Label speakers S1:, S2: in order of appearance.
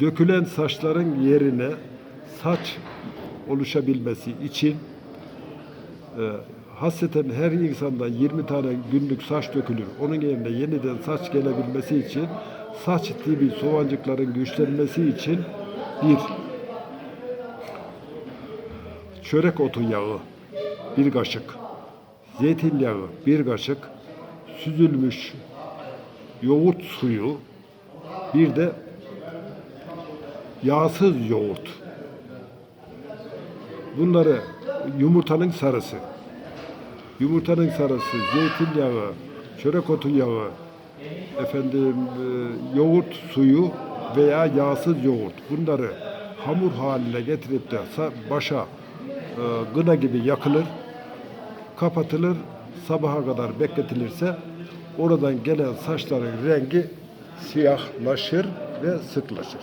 S1: dökülen saçların yerine saç oluşabilmesi için e, hasreten her insanda 20 tane günlük saç dökülür. Onun yerine yeniden saç gelebilmesi için saç dibi soğancıkların güçlenmesi için bir çörek otu yağı bir kaşık, zeytinyağı bir kaşık, süzülmüş yoğurt suyu, bir de yağsız yoğurt. Bunları yumurtanın sarısı, yumurtanın sarısı, zeytinyağı, çörek otu yağı, efendim e, yoğurt suyu veya yağsız yoğurt bunları hamur haline getirip de başa e, gına gibi yakılır, kapatılır, sabaha kadar bekletilirse oradan gelen saçların rengi siyahlaşır ve sıklaşır.